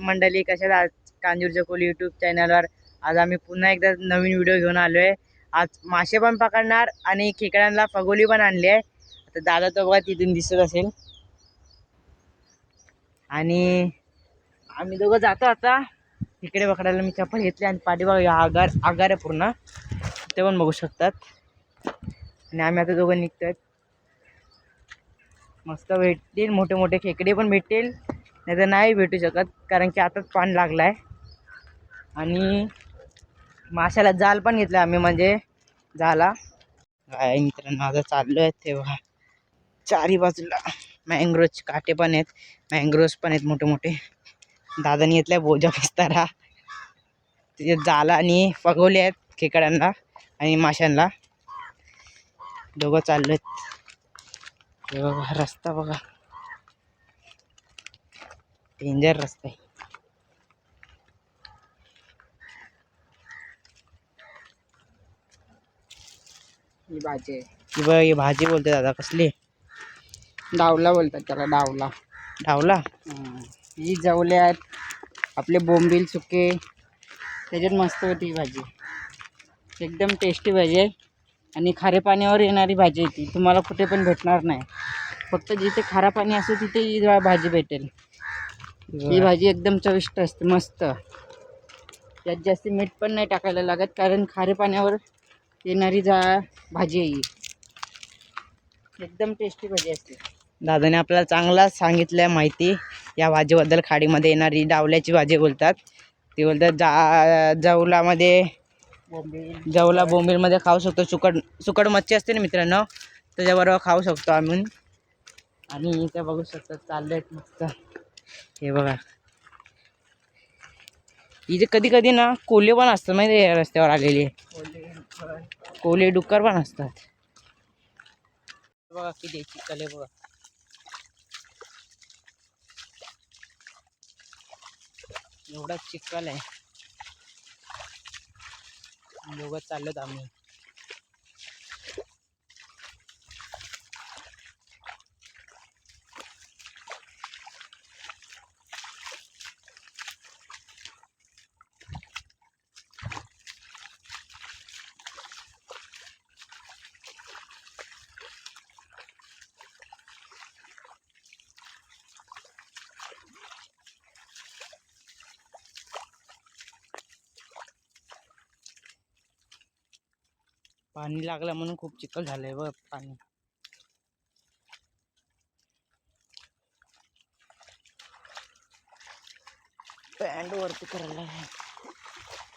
मंडळी कशा आज कांजूरच्या कोली यूट्यूब चॅनलवर आज आम्ही पुन्हा एकदा नवीन व्हिडिओ घेऊन आलो आहे आज मासे पण पकडणार आणि खेकड्यांना फगोली पण आणली आहे. आता दादा तो बघा तिथून दिसत असेल. आणि आम्ही दोघं जातो आता. खेकडे पकडायला मी चप्पल घेतली आणि पाठीबाग आगार आगार आहे पूर्ण. ते पण बघू शकतात. आणि आम्ही आता दोघं निघतोय. मस्त भेटतील मोठे मोठे खेकडे पण भेटतील. नाही तर नाही भेटू शकत कारण की आताच पाणी लागलं आहे आणि माशाला जाल पण घेतलं आम्ही म्हणजे झाला. काय मित्रांनो आता चाललो आहे तेव्हा. चारी बाजूला मँग्रोज काटे पण आहेत मँग्रोज पण आहेत मोठे मोठे दादाने घेतलाय बोजा पिस्तारा तिथे जाला आणि फगवले आहेत खेकड्यांना आणि माशांना. दोघं चाललो आहेत बघा रस्ता बघा. डेंजर रस्ता. आहे ही भाजी आहे. ही बघ ही भाजी बोलते दादा कसली? डावला बोलतात त्याला डावला. ढावला हं. ही जवले आहेत आपले बोंबील सुके. त्याच्यात मस्त होती ही भाजी. एकदम टेस्टी भाजी आहे. आणि खारे पाण्यावर येणारी भाजी आहे ती. तुम्हाला कुठे पण भेटणार नाही. फक्त जिथे खारा पाणी असो तिथे ही भाजी भेटेल. ही भाजी एकदम चविष्ट असते मस्त. त्यात जास्त मीठ पण नाही टाकायला लागत कारण खारे पाण्यावर येणारी जा भाजी आहे ही. एकदम टेस्टी भाजी असते. दादाने आपल्याला चांगला सांगितलं माहिती या भाजीबद्दल खाडीमध्ये येणारी डावल्याची भाजी बोलतात. ती बोलतात जा जवलामध्ये बोंबील. जवला बोंबीलमध्ये खाऊ शकतो सुकट सुकट मच्छी असते ना मित्रांनो त्याच्याबरोबर खाऊ शकतो आम्ही. आणि इथे बघू शकतो चालले आहेत मस्त. हे बघा. इथे कधी कधी ना कोले पण असतात माहिती आहे या रस्त्यावर आलेले. कोले डुक्कर पण असतात. बघा किती चिकले आहे बघा. एवढा चिकल आहे. दोघं चाललोत आम्ही. पाणी लागलं म्हणून खूप चिखल झालंय बघ पाणी पॅन्ट वरती करायला आहे.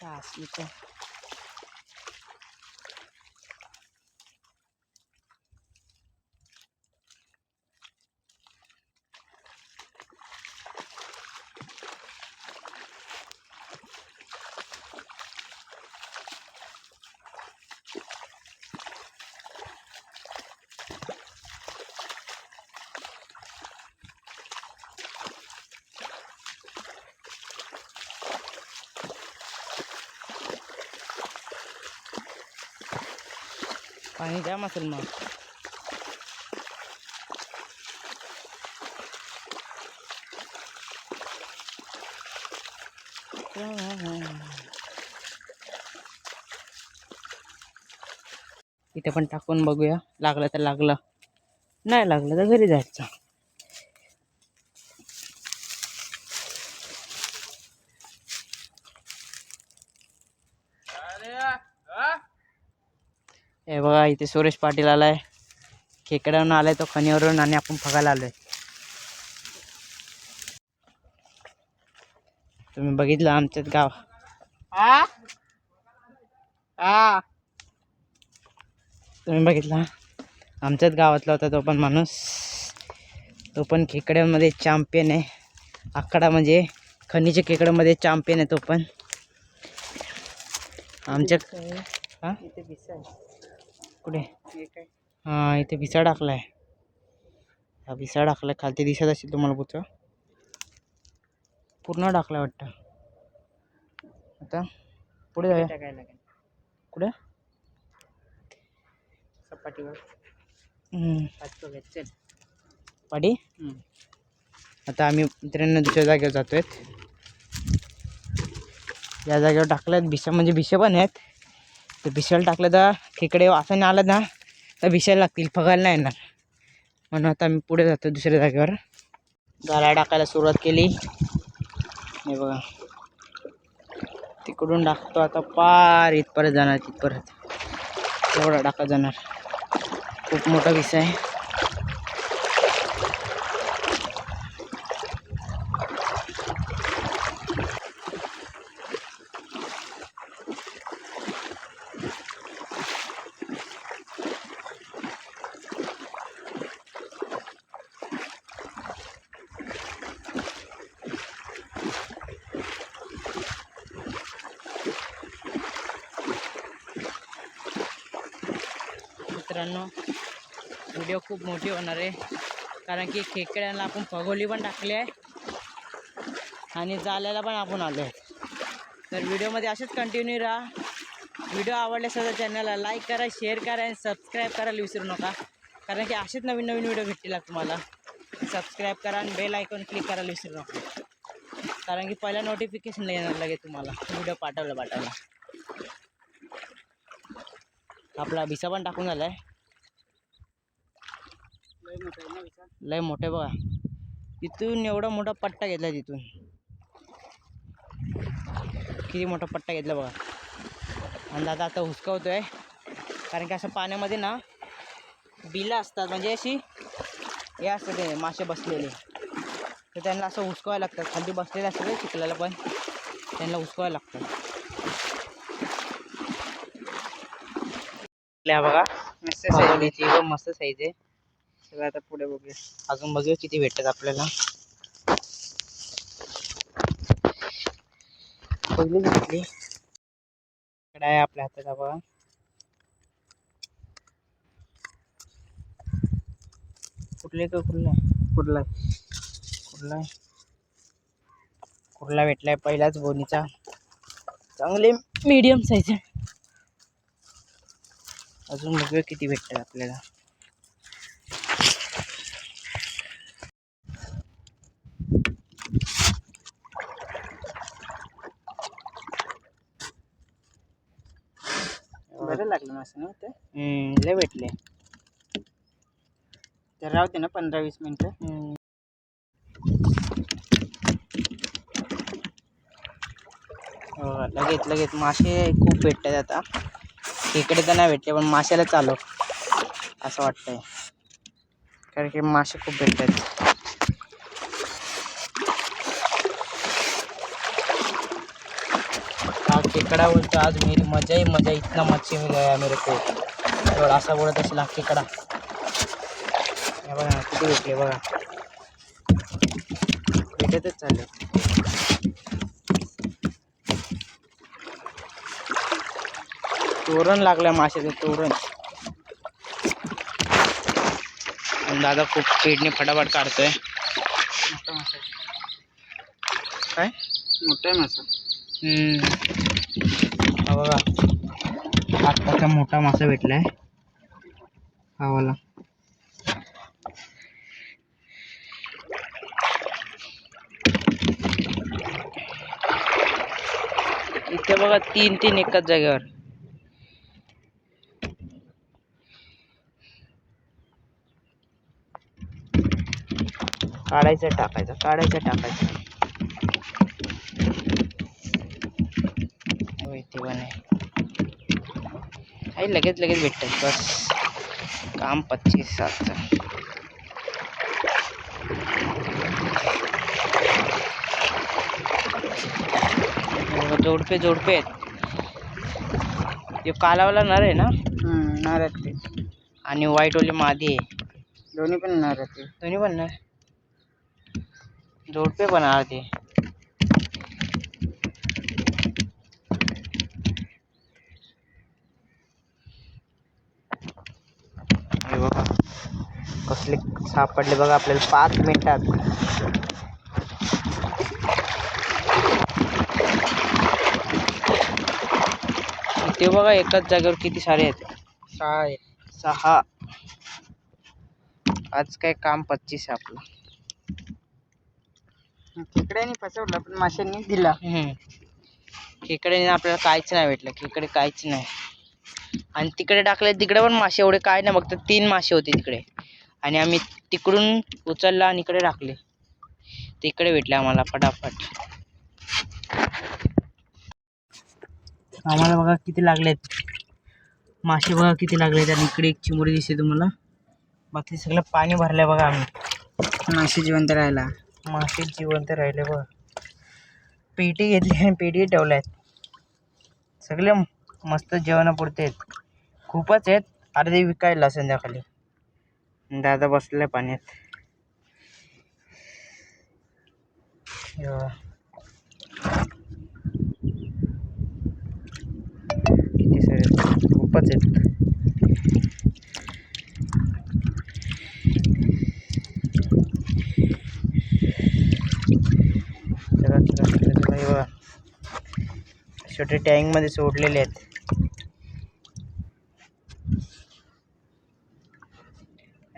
त्रास पाणी जाम असेल मग. इथे पण टाकून बघूया. लागलं तर लागलं. नाही लागलं तर घरी जायचं. बघा इथे सुरेश पाटील आलाय. खेकड्यावरून आलाय तो खणीवरून आणि आपण फगायला आलोय. तुम्ही बघितलं आमच्याच गाव? तुम्ही बघितला आमच्याच गावातला होता तो पण माणूस. तो पण खेकड्यांमध्ये चॅम्पियन आहे. आकडा म्हणजे खनिज खेकड्यामध्ये चॅम्पियन आहे तो पण. आमच्या हा. कुठे? हे इथे भिसा टाकलाय. हा भिसा टाकलाय. खालती दिसत असेल तुम्हाला पुढचं. पूर्ण टाकलाय वाटतं. आता पुढे जाऊया. टाकायला लागेल. कुठे? सपाटीवर. चल. हम्म. आता आम्ही मित्रांनो दुसऱ्या जागेवर जातो आहेत या जागेवर टाकल्यात. भिशा म्हणजे भिशे पण आहेत. तर भिसायला टाकलं तर खेकडे वासाने आलं ना तर भिसायला लागतील फगायला नाही येणार. म्हणून आता मी पुढे जातो दुसऱ्या जागेवर. गाला टाकायला सुरुवात केली. हे बघा. तिकडून टाकतो आता पार इथपर्यंत जाणार तिथपर्यंत. एवढा टाका जाणार. खूप मोठा विषय आहे. मित्रांनो व्हिडिओ खूप मोठी होणार आहे. कारण की खेकड्यांना आपण फगोली पण टाकली आहे. आणि जाल्याला पण आपण आलो आहे. तर व्हिडिओमध्ये असेच कंटिन्यू राहा. व्हिडिओ आवडल्यास तर चॅनलला लाईक करा शेअर करा आणि सबस्क्राईब करायला विसरू नका. कारण की असेच नवीन नवीन व्हिडिओ भेटतील तुम्हाला. सबस्क्राईब करा आणि बेल आयकॉन क्लिक करायला विसरू नका. कारण की पहिला नोटिफिकेशन येणार लगे तुम्हाला. व्हिडिओ पाठवला पाठवला. आपला भिसा पण टाकून झाला आहे लय मोठा बघा. तिथून एवढा मोठा पट्टा घेतला तिथून. किती मोठा पट्टा घेतला बघा. आणि दादा आता हुसकावतोय. कारण की असं पाण्यामध्ये ना बिलं असतात. म्हणजे अशी हे असतं ते मासे बसलेले. तर त्यांना असं हुसकावायला लागतात. खाली बसलेले असतात चिखलाला पण. त्यांना हुसकावायला लागतात. बघा. मस्त एकदम मस्त साईज आहे. सगळं आता पुढे बघूया. अजून बघूया किती भेटतात आपल्याला. पहिली भेटली. इकडे आहे आपल्या हातात बघा. कुठले का कुठला? पुढला कुठला कुठला भेटलाय पहिलाच बोनीचा. चांगले मीडियम साईज आहे. अजून बघूया किती भेटतात आपल्याला. बरं लागलं मासे ना ते हम्म, लय भेटले. तर राहते ना पंधरा वीस मिनिटं. हो, लगेच लगेच. मासे खूप भेटतात आता. खेकडे तर नाही भेटले पण माशाला चालू असं वाटतंय. कारण की मासे खूप भेटतात. हा खेकडा बोलतो आज मेरी मजा ही मजा इतना मच्छी मिल गया मेरे को. एवढा असा बोलत असेल हा खेकडा हे बघा किती भेटले बघा. भेटतच चालले. तोरण लागलं माशाचं तोरण. दादा खूप स्पीडने फटाफट काढतोय. काय? मोठा आहे मासा. हा बघा. आत्ताचा मोठा मासा भेटलाय. हा वाला इथे बघा तीन तीन एकाच जागेवर. काढायचं टाकायचं काढायचं टाकायचं. हो पण आहे आहे लगेच लगेच भेटतात. बस. काम पच्चीस सातचं हो, जोडपे जोडपे आहेत. ते कालावाला नर आहे ना? हम्म, नारळ ते. आणि व्हाईटवाली मादी आहे. दोन्ही पण नारळ ते. दोन्ही पण नर. जोडपे पण आहे ते. हे बघा. कसले सापडले बघा आपल्याला पाच मिनिटात. इथे बघा एकाच जागेवर किती सारे आहेत. सहा सहा. आज काय काम पच्चीस आहे आपलं. खेकड्याने फसवलं पण माशांनी दिला. हम्म. खेकडे आपल्याला काहीच नाही भेटलं. खेकडे काहीच नाही. आणि तिकडे टाकले तिकडे पण मासे एवढे काय नाही फक्त तीन मासे होते तिकडे. आणि आम्ही तिकडून उचलला आणि इकडे टाकले. तिकडे भेटले आम्हाला फटाफट. आम्हाला बघा किती लागलेत. मासे बघा किती लागलेत आणि इकडे एक चिमुडी दिसते तुम्हाला. बाकी सगळं पाणी भरलंय बघा आम्ही. मासे जिवंत राहिला मासे जिवंत राहिले बघ. पेटी घेतली आणि पेटी ठेवल्या आहेत सगळे मस्त जेवणापुरते आहेत खूपच आहेत. अर्धे विकायला संध्याकाळी. दादा बसले पाण्यात. किती सारे खूपच आहेत. छोटे टँकमध्ये सोडलेले आहेत.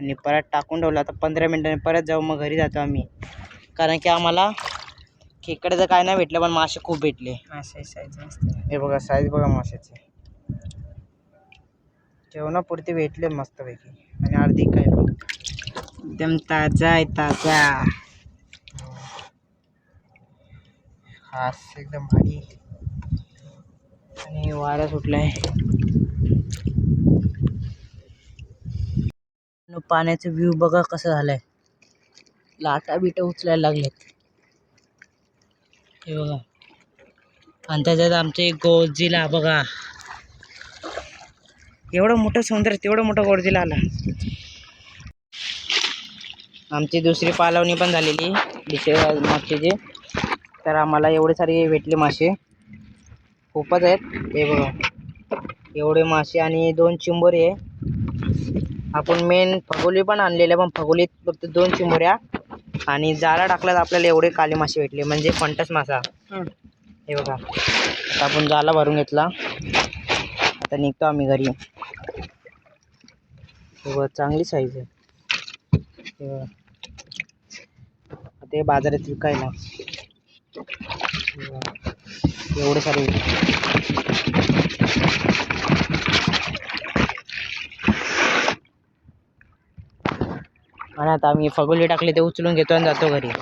आणि परत टाकून ठेवलं. आता पंधरा मिनिटांनी परत जाऊ मग घरी जातो आम्ही. कारण की आम्हाला खेकड्याचं काय नाही भेटलं पण मासे खूप भेटले. मासे साईज मस्त हे बघा साईज बघा माशाचे. जेवणापुरते भेटले मस्तपैकी. आणि अर्धी काय? एकदम ताजा आहे ताजा. हास एकदम भारी. आणि वारा सुटलाय. न पाण्याचा व्ह्यू बघा कसा झालाय. लाटा बिटा उचलायला लागलेत. हे बघा. आणि त्याच्यात आमचे गोजिला बघा. एवढं मोठं समुद्र तेवढं मोठं गोडजिला आला. आमची दुसरी पालवणी पण झालेली दिसे मागचे तर आम्हाला एवढे सारे भेटले मासे. खूपच आहेत. हे बघा. एवढे मासे आणि दोन चिंबोरे आहे. आपण मेन फगोली पण आणलेल्या पण फगोलीत फक्त दोन चिंबोऱ्या आणि जाळा टाकल्यात आपल्याला एवढे काले मासे भेटले. म्हणजे फंटस मासा. हे. बघा. आता आपण जाला भरून घेतला. आता निघतो आम्ही घरी. चांगली साईज आहे. हे हे बाजारात विकायला. एवढे सारे आणि आता आम्ही फगोली टाकले ते उचलून घेतो आणि जातो घरी.